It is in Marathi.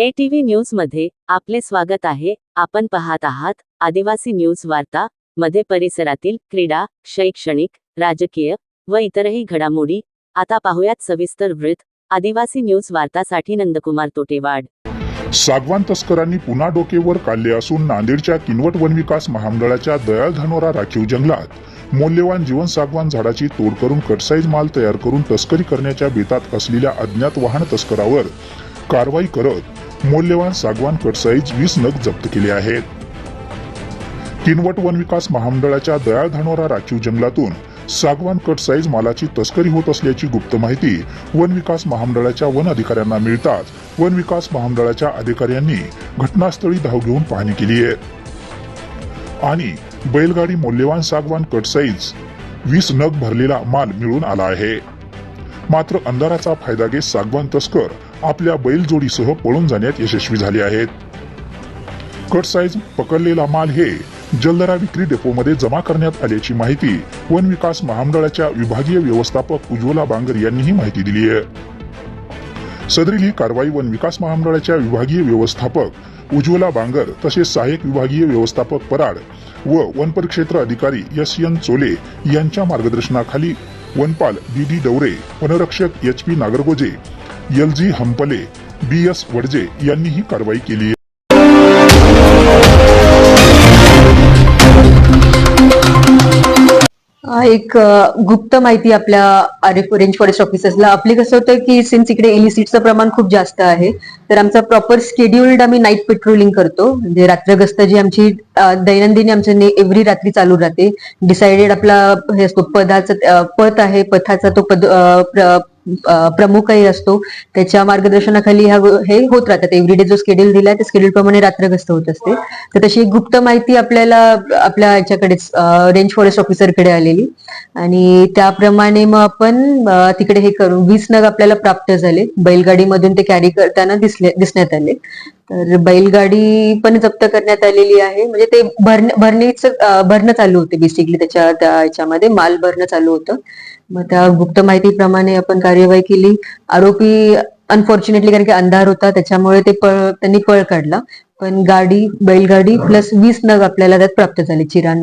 एटीव्ही टीव्ही न्यूजमध्ये आपले स्वागत आहे. आपण पाहत आहात आदिवासी न्यूज वार्ता मध्ये परिसरातील क्रीडा शैक्षणिक राजकीय व इतरही घडामोडी. आता पाहुयात सविस्तर वृत्त. आदिवासी न्यूज वार्तासाठी नंदकुमार तोटेवाड. सागवान तस्करांनी पुन्हा डोकेवर काढले असून नांदेडच्या किनवट वनविकास महामंडळाच्या दयाळ धनोरा राखीव जंगलात मौल्यवान जीवन सागवान झाडाची तोड करून कटसाईज माल तयार करून तस्करी करण्याच्या बेतात असलेल्या अज्ञात वाहन तस्करावर कारवाई करत मौल्यवान सागवान कटसाईज वीस नग जप्त केले आहेत. किनवट वनविकास महामंडळाच्या दयाळ धानोरा राखीव जंगलातून सागवान कट साईज मालाची तस्करी होत असल्याची गुप्त माहिती वन विकास महामंडळाच्या वन अधिकाऱ्यांना मिळताच वन विकास महामंडळाच्या अधिकाऱ्यांनी घटनास्थळी धाव घेऊन पाहणी केली आहे. आणि बैलगाडी मौल्यवान सागवान कट साईज वीस नग भरलेला माल मिळून आला आहे. मात्र अंधाराचा फायदा घेत सागवान तस्कर आपल्या बैलजोडीसह पळून जाण्यात यशस्वी झाले आहेत. कट साईज पकडलेला माल हे जलदरा विक्री डेपोमध्ये जमा करण्यात आल्याची माहिती वन विकास महामंडळाच्या विभागीय व्यवस्थापक उज्ज्वला बांगर यांनीही माहिती दिली आहे. सदरील ही कारवाई वन विकास महामंडळाच्या विभागीय व्यवस्थापक उज्ज्वला बांगर तसेच सहाय्यक विभागीय व्यवस्थापक पराड व वन परिक्षेत्र अधिकारी एस एन चोले यांच्या मार्गदर्शनाखाली वनपाल डी डी डवरे वनरक्षक H P Nagargoje L G Hampale B S Wadje यांनी ही कारवाई केली एक गुप्त माहिती आपल्या आरिफ रेंज फॉरेस्ट ऑफिसर्सला आपली कसं होतं की सिन्स इकडे इलिसिटचं प्रमाण खूप जास्त आहे तर आमचा प्रॉपर स्केड्युल्ड आम्ही नाईट पेट्रोलिंग करतो. म्हणजे रात्र गस्त जी आमची दैनंदिनी दैनंदिन आमच्या एव्हरी रात्री चालू राहते. डिसाइडेड आपला हे असतो पदाचा पथ आहे. पथाचा तो पद प्रमुख प्र- प्रमुखही असतो. त्याच्या मार्गदर्शनाखाली ह्या हे होत राहतात. एव्हरीडे जो स्केड्यूल दिलाय त्या स्केड्यूल प्रमाणे रात्रग्रस्त होत असते. तर तशी एक गुप्त माहिती आपल्याला आपल्या याच्याकडे रेंज फॉरेस्ट ऑफिसरकडे आलेली. आणि त्याप्रमाणे मग आपण तिकडे हे करून वीस नग आपल्याला प्राप्त झाले. बैलगाडीमधून ते कॅरी करताना दिसले दिसण्यात आले. तर बैलगाडी पण जप्त करण्यात आलेली आहे. म्हणजे ते भरण भरणीच भरणं चालू होते बेसिकली त्याच्या त्या याच्यामध्ये. माल भरणं चालू होतं. मग त्या गुप्त माहितीप्रमाणे आपण कार्यवाही केली. आरोपी अनफॉर्च्युनेटली कारण की अंधार होता त्याच्यामुळे ते पळ त्यांनी पळ काढला. पण गाडी बैलगाडी प्लस वीस नग आपल्याला त्यात प्राप्त झाले चिरांना.